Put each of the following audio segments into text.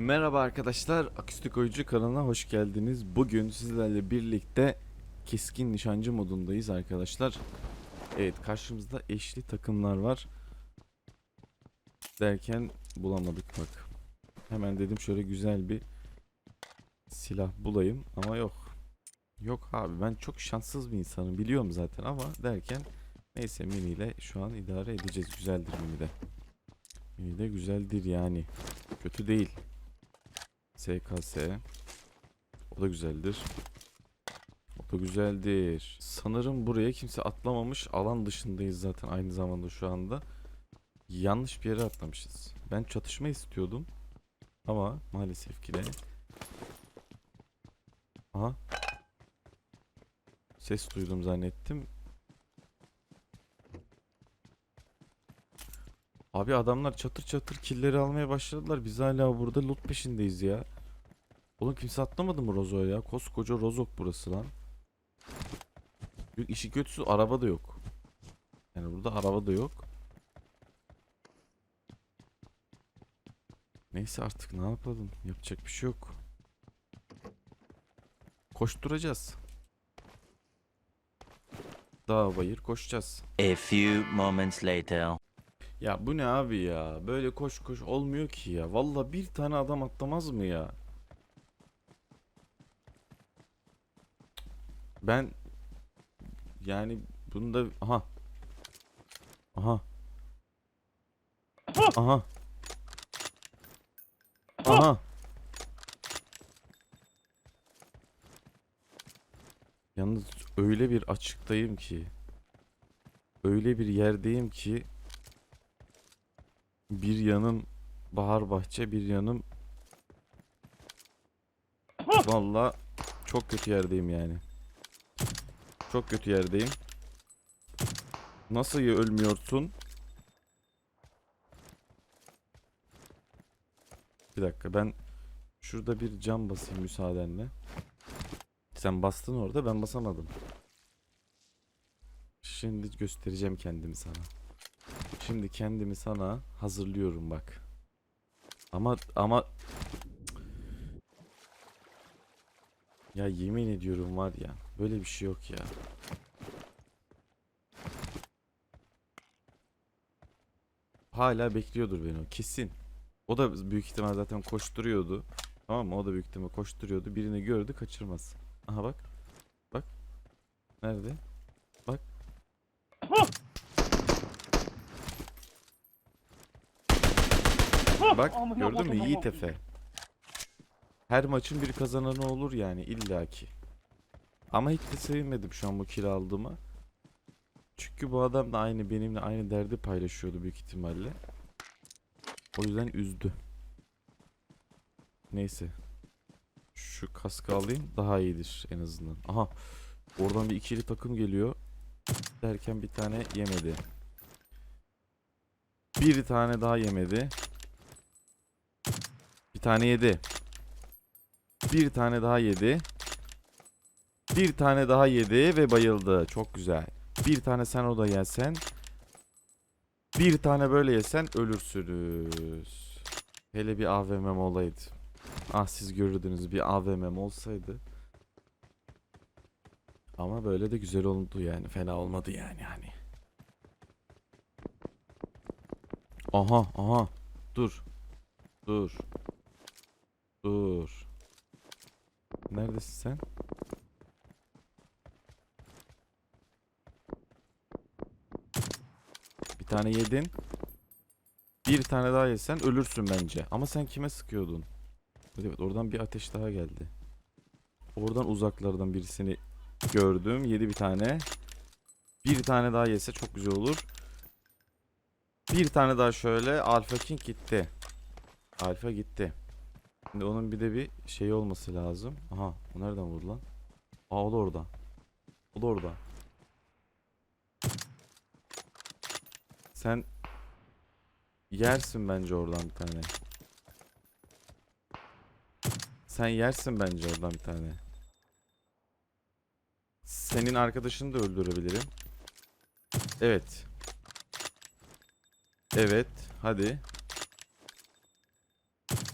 Merhaba arkadaşlar, Akustik Oyuncu kanalına hoş geldiniz. Bugün sizlerle birlikte keskin nişancı modundayız arkadaşlar. Evet, karşımızda eşli takımlar var. Derken bulamadık bak. Hemen dedim şöyle güzel bir silah bulayım ama yok. Yok abi ben çok şanssız bir insanım biliyorum zaten ama derken neyse mini ile şu an idare edeceğiz. Güzeldir mini de. Mini de güzeldir yani. Kötü değil. SKS. O da güzeldir. O da güzeldir. Sanırım buraya kimse atlamamış. Alan dışındayız zaten aynı zamanda şu anda. Yanlış bir yere atlamışız. Ben çatışma istiyordum. Ama maalesef ki de. Aha. Ses duydum zannettim. Abi adamlar çatır çatır killeri almaya başladılar. Biz hala burada loot peşindeyiz ya. Oğlum kimse atlamadı mı Rozo'ya ya? Koskoca Rozok burası lan. Büyük işi kötüsü araba da yok. Yani burada araba da yok. Neyse artık ne yapalım? Yapacak bir şey yok. Koşturacağız. Dağ bayır koşacağız. A few moments later. Ya bu ne abi ya? Böyle koş koş olmuyor ki ya. Valla bir tane adam atlamaz mı ya? Ben yani bunda aha aha aha aha Yalnız öyle bir açıktayım ki öyle bir yerdeyim ki bir yanım bahar bahçe bir yanım Valla çok kötü yerdeyim yani. Çok kötü yerdeyim. Nasıl ya ölmüyorsun? Bir dakika ben şurada bir cam basayım müsaadenle. Sen bastın orada ben basamadım. Şimdi göstereceğim kendimi sana. Şimdi kendimi sana hazırlıyorum bak. Ama ama ya yemin ediyorum var ya böyle bir şey yok ya. Hala bekliyordur beni o kesin. O da büyük ihtimal zaten koşturuyordu. Tamam mı? O da büyük ihtimal koşturuyordu. Birini gördü kaçırmaz. Aha bak. Bak. Nerede? Bak gördün mü Yiğit Efe. Her maçın bir kazananı olur yani illaki. Ama hiç de sevinmedim şu an bu kill aldığıma. Çünkü bu adam da aynı benimle aynı derdi paylaşıyordu büyük ihtimalle. O yüzden üzdü. Neyse. Şu kaskı alayım daha iyidir en azından. Aha. Oradan bir ikili takım geliyor. Derken bir tane yemedi. Bir tane daha yemedi. Bir tane yedi. Bir tane daha yedi. Bir tane daha yedi ve bayıldı. Çok güzel. Bir tane sen o da yesen. Bir tane böyle yesen ölürsünüz. Hele bir AVM'm olaydı. Ah siz görürdünüz bir AVM'm olsaydı. Ama böyle de güzel oldu yani. Fena olmadı yani hani. Aha aha. Dur. Dur. Dur. Neredesin sen? Bir tane yedin. Bir tane daha yesen ölürsün bence. Ama sen kime sıkıyordun? Evet oradan bir ateş daha geldi. Oradan uzaklardan birisini gördüm. Yedi bir tane. Bir tane daha yese çok güzel olur. Bir tane daha şöyle. Alpha King gitti. Alfa gitti. Şimdi onun bir de bir şey olması lazım. Aha o nereden vurdu lan? Aa o da orada. O da orada. Sen yersin bence oradan bir tane. Sen yersin bence oradan bir tane. Senin arkadaşını da öldürebilirim. Evet. Evet. Hadi.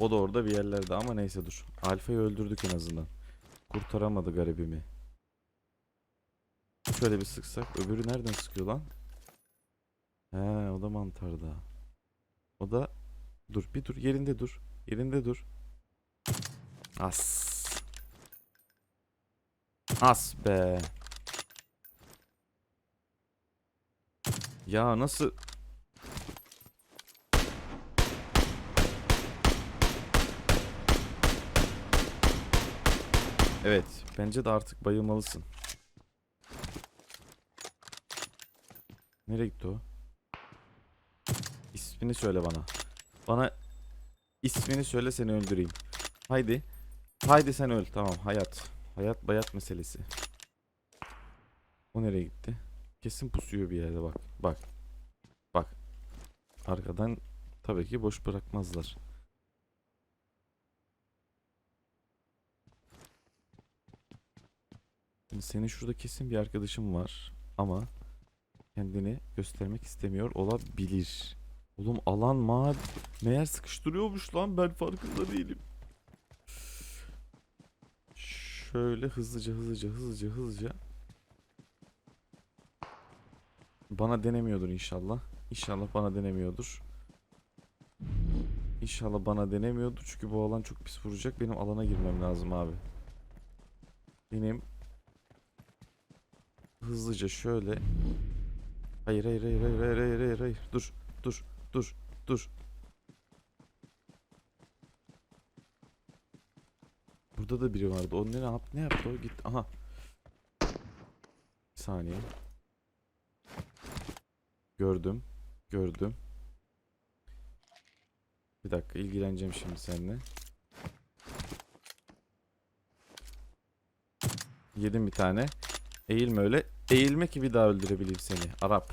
O da orada bir yerlerde ama neyse dur. Alfa'yı öldürdük en azından. Kurtaramadı garibimi. Şöyle bir sıksak. Öbürü nereden sıkıyor lan? He o da mantarda. O da dur bir dur yerinde dur. Yerinde dur. As. As be. Ya nasıl Evet, bence de artık bayılmalısın. Nereye gitti o? İsmini söyle bana. Bana ismini söyle seni öldüreyim. Haydi. Haydi sen öl. Tamam hayat. Hayat bayat meselesi. O nereye gitti? Kesin pusuyor bir yerde bak. Bak. Bak. Arkadan tabii ki boş bırakmazlar. Şimdi senin şurada kesin bir arkadaşın var ama kendini göstermek istemiyor olabilir. Oğlum alan ma meğer sıkıştırıyormuş lan ben farkında değilim. Şöyle hızlıca hızlıca hızlıca hızlıca. Bana denemiyordur inşallah. İnşallah bana denemiyordur. İnşallah bana denemiyordur çünkü bu alan çok pis vuracak. Benim alana girmem lazım abi. Benim hızlıca şöyle Hayır hayır hayır hayır hayır hayır hayır hayır dur dur dur dur Burada da biri vardı. O ne yaptı? Ne yaptı o? Gitti. Aha. Bir saniye. Gördüm. Gördüm. Bir dakika ilgileneceğim şimdi seninle. Yedim bir tane. Eğilme öyle. Eğilme ki bir daha öldürebileyim seni. Arap.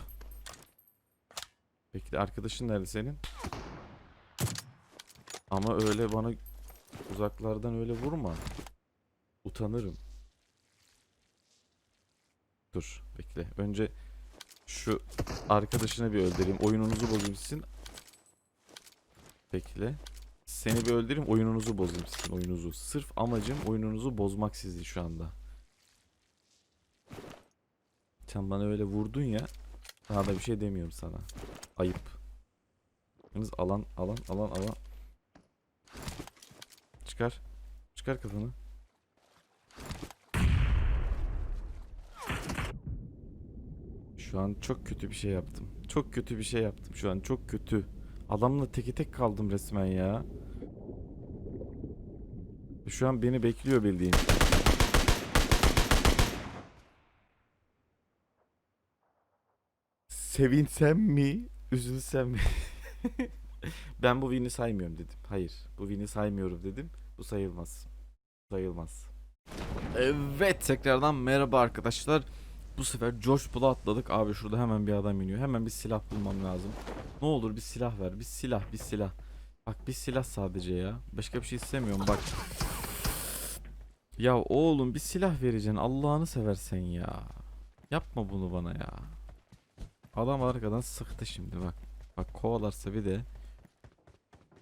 Bekle arkadaşın nerede senin? Ama öyle bana uzaklardan öyle vurma. Utanırım. Dur bekle. Önce şu arkadaşını bir öldüreyim. Oyununuzu bozayım sizin. Bekle. Seni bir öldüreyim oyununuzu bozayım sizin oyununuzu. Sırf amacım oyununuzu bozmak sizin şu anda. Sen bana öyle vurdun ya. Daha da bir şey demiyorum sana. Ayıp. Yalnız alan alan alan alan. Çıkar. Çıkar kafanı. Şu an çok kötü bir şey yaptım. Çok kötü bir şey yaptım şu an. Çok kötü. Adamla teke tek kaldım resmen ya. Şu an beni bekliyor bildiğin. Sevinsem mi? Üzülsem mi? ben bu win'i saymıyorum dedim. Hayır. Bu win'i saymıyorum dedim. Bu sayılmaz. Sayılmaz. Evet tekrardan merhaba arkadaşlar. Bu sefer George Bull'a atladık. Abi şurada hemen bir adam iniyor. Hemen bir silah bulmam lazım. Ne olur bir silah ver. Bir silah bir silah. Bak bir silah sadece ya. Başka bir şey istemiyorum bak. Ya oğlum bir silah vereceksin. Allah'ını seversen ya. Yapma bunu bana ya. Adam arkadan sıktı şimdi bak. Bak kovalarsa bir de.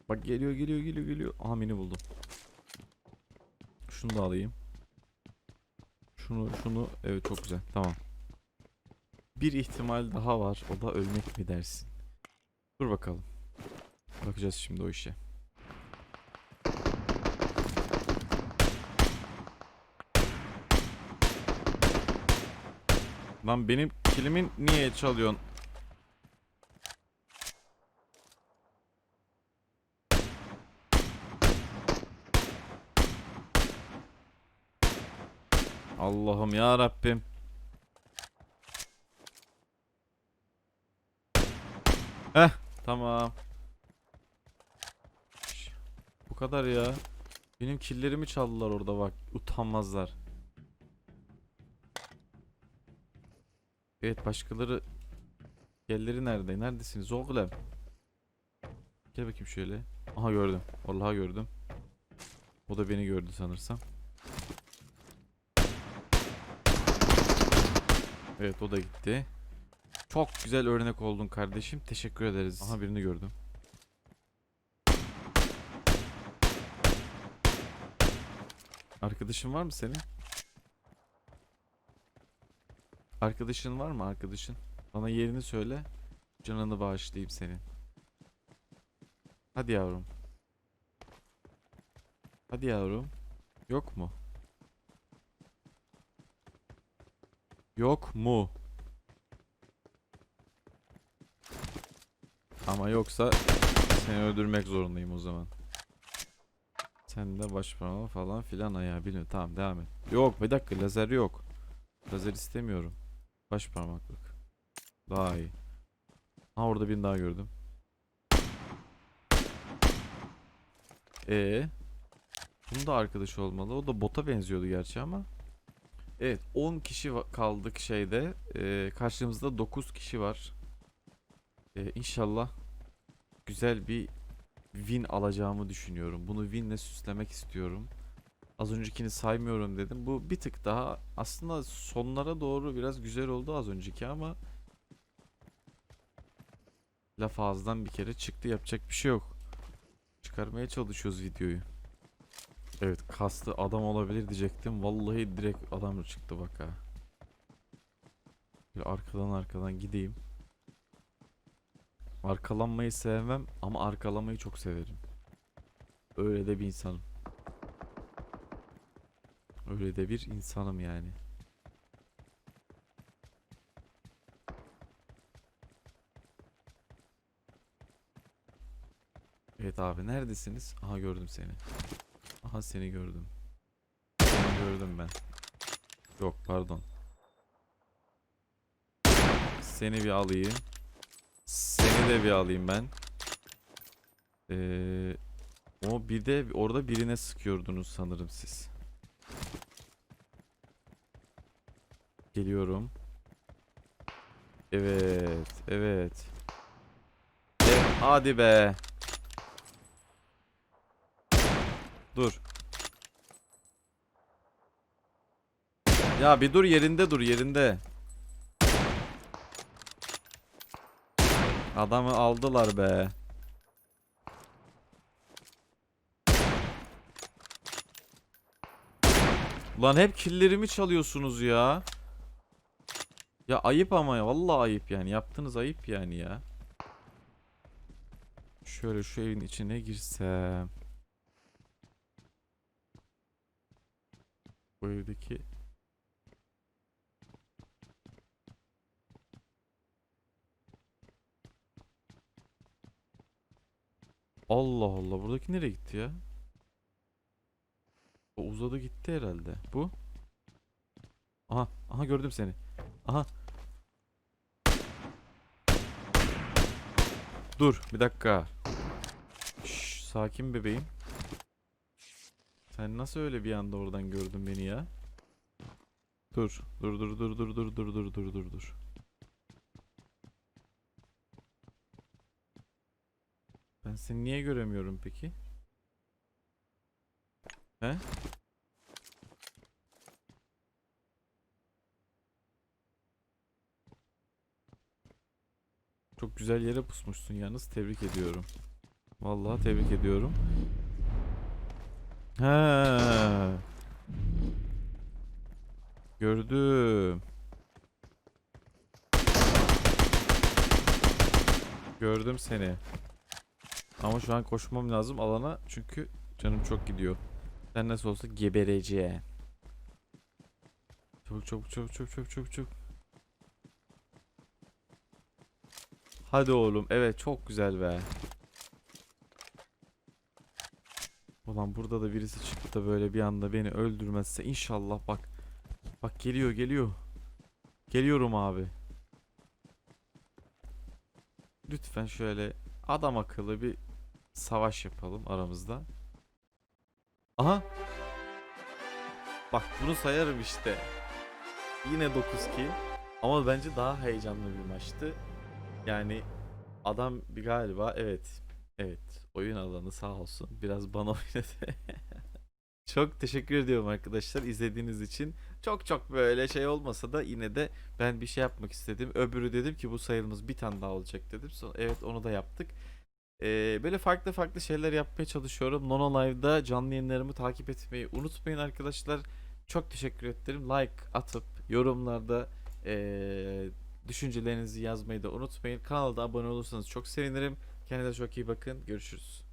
Bak geliyor geliyor geliyor geliyor. Aha mini buldum. Şunu da alayım. Şunu şunu evet çok güzel tamam. Bir ihtimal daha var o da ölmek mi dersin? Dur bakalım. Bakacağız şimdi o işe. Lan benim kilimin niye çalıyorsun? Allah'ım ya Rabbim. Heh, tamam. Bu kadar ya. Benim killerimi çaldılar orada bak. Utanmazlar. Evet başkaları Yerleri nerede? Neredesiniz oğlum? Gel bakayım şöyle. Aha gördüm. Vallahi gördüm. O da beni gördü sanırsam. Evet o da gitti. Çok güzel örnek oldun kardeşim. Teşekkür ederiz. Aha birini gördüm. Arkadaşın var mı senin? Arkadaşın var mı arkadaşın? Bana yerini söyle. Canını bağışlayayım senin. Hadi yavrum. Hadi yavrum. Yok mu? Yok mu? Ama yoksa seni öldürmek zorundayım o zaman. Sen de baş parmağı falan filan ayağı bilmiyorum. Tamam devam et. Yok bir dakika lazer yok. Lazer istemiyorum. Baş parmaklık. Daha iyi. Ha orada birini daha gördüm. E Bunun da arkadaşı olmalı. O da bota benziyordu gerçi ama. Evet 10 kişi kaldık şeyde. Ee, karşımızda 9 kişi var. Ee, inşallah güzel bir win alacağımı düşünüyorum. Bunu winle süslemek istiyorum. Az öncekini saymıyorum dedim. Bu bir tık daha aslında sonlara doğru biraz güzel oldu az önceki ama laf ağızdan bir kere çıktı yapacak bir şey yok. Çıkarmaya çalışıyoruz videoyu. Evet kaslı adam olabilir diyecektim. Vallahi direkt adam çıktı bak ha. Bir arkadan arkadan gideyim. Arkalanmayı sevmem ama arkalamayı çok severim. Öyle de bir insanım. Öyle de bir insanım yani. Evet abi neredesiniz? Aha gördüm seni. Aha seni gördüm. Seni gördüm ben. Yok pardon. Seni bir alayım. Seni de bir alayım ben. Ee, o bir de orada birine sıkıyordunuz sanırım siz. Geliyorum. Evet, evet. Evet, hadi be. Dur. Ya bir dur yerinde dur yerinde. Adamı aldılar be. Lan hep killerimi çalıyorsunuz ya. Ya ayıp ama ya vallahi ayıp yani yaptığınız ayıp yani ya. Şöyle şu evin içine girsem. Bu evdeki Allah Allah buradaki nereye gitti ya? O uzadı gitti herhalde. Bu? Aha, aha gördüm seni. Aha. Dur, bir dakika. Şş, sakin bebeğim. Sen nasıl öyle bir anda oradan gördün beni ya? Dur, dur, dur, dur, dur, dur, dur, dur, dur, dur, dur. Ben seni niye göremiyorum peki? He? Çok güzel yere pusmuşsun yalnız tebrik ediyorum. Vallahi tebrik ediyorum. He. Gördüm. Gördüm seni. Ama şu an koşmam lazım alana çünkü canım çok gidiyor. Sen nasıl olsa gebereceğim. Çabuk çabuk çabuk çabuk çabuk çabuk çabuk. Hadi oğlum. Evet çok güzel be. Ulan burada da birisi çıktı da böyle bir anda beni öldürmezse inşallah bak. Bak geliyor geliyor. Geliyorum abi. Lütfen şöyle adam akıllı bir savaş yapalım aramızda. Aha. Bak bunu sayarım işte. Yine 9-2. Ama bence daha heyecanlı bir maçtı. Yani adam bir galiba evet. Evet. Oyun alanı sağ olsun. Biraz bana oynadı. çok teşekkür ediyorum arkadaşlar izlediğiniz için. Çok çok böyle şey olmasa da yine de ben bir şey yapmak istedim. Öbürü dedim ki bu sayılmaz bir tane daha olacak dedim. Sonra evet onu da yaptık. Ee, böyle farklı farklı şeyler yapmaya çalışıyorum. Nono Live'da canlı yayınlarımı takip etmeyi unutmayın arkadaşlar. Çok teşekkür ederim. Like atıp yorumlarda ee, düşüncelerinizi yazmayı da unutmayın. Kanala da abone olursanız çok sevinirim. Kendinize çok iyi bakın. Görüşürüz.